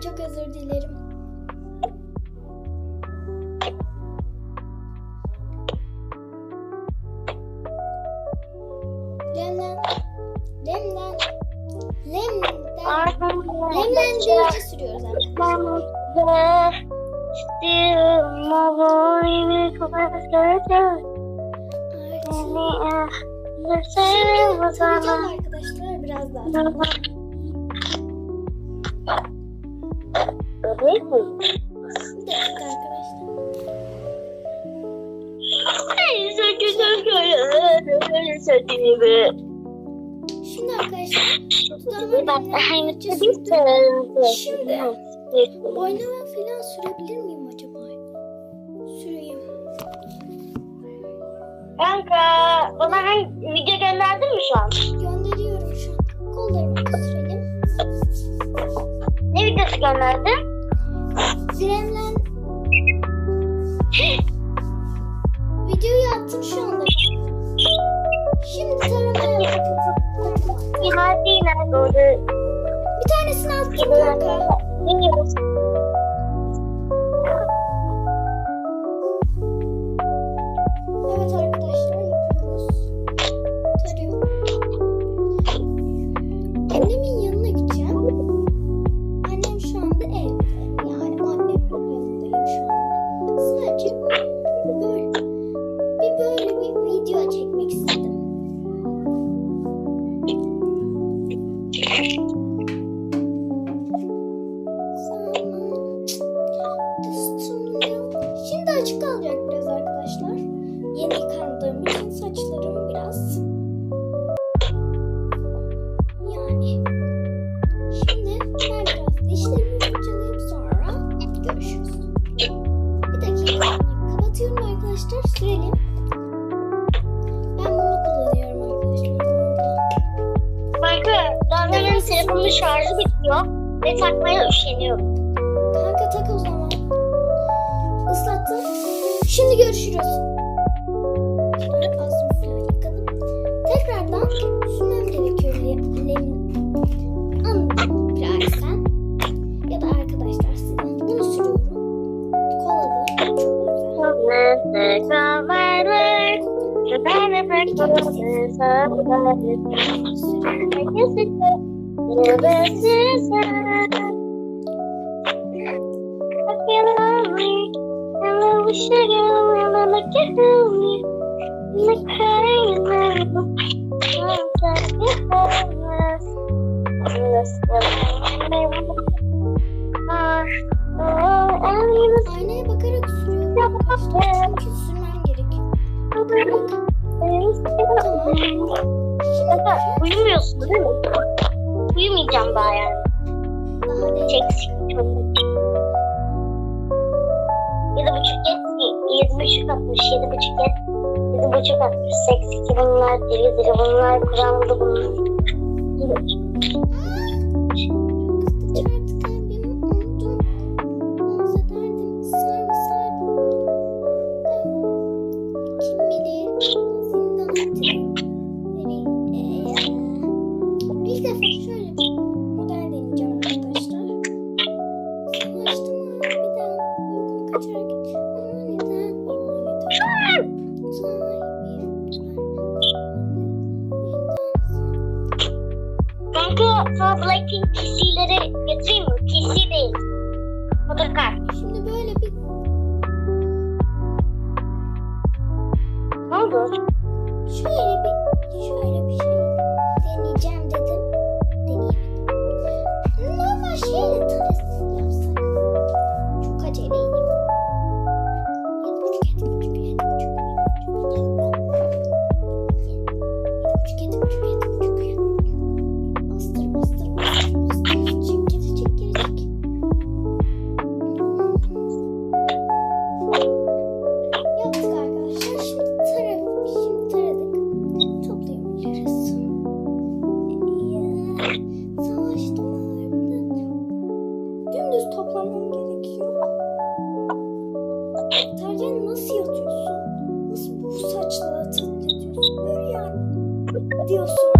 çok özür dilerim. Lemlen. Lemlen. Lemden. Lemlendirici sürüyoruz arkadaşlar. Şimdi arkadaşlar biraz daha. Bir dakika arkadaşlar. Şimdi arkadaşlar lemlendirici sürdüm. Şimdi boynuma falan sürebilir miyim acaba? Süreyim. Kanka bana hangi video gönderdin mi şu an? Gönderiyorum şu an. Kollarımı sürelim. Ne videosu gönderdin? Today arkadaşlar. Yeni yıkandığım için saçlarım biraz. Yani. Şimdi ben biraz dişlerimi fırçalayıp sonra görüşürüz. Bir dakika kapatıyorum arkadaşlar. Sürelim. Ben bunu kullanıyorum arkadaşlar. Kanka daha benim telefonumun şarjı bitiyor ve takmaya üşeniyorum. Kanka tak o zaman. Islattım. Şimdi görüşürüz. Ağzımı falan yıkadım. Tekrardan sürmem gerekiyor lem. lem. Anladım sen Ya da arkadaşlar size. Bunu sürüyorum. Kolalı. Çok güzel. Aynaya bakarak sürüyorum. Çünkü sürmem gerek. Kanka uyumuyorsun değil mi? Bunlar, deli deli bunlar, kuramlı bunlar. PC'leri getireyim mi? PC değil. Fotoğraf. Şimdi böyle bir Ne oldu? Dümdüz toplamam gerekiyor. Tercan nasıl yatıyorsun? Nasıl bu saçla yatıyorsun? Böyle yani diyorsunuzdur.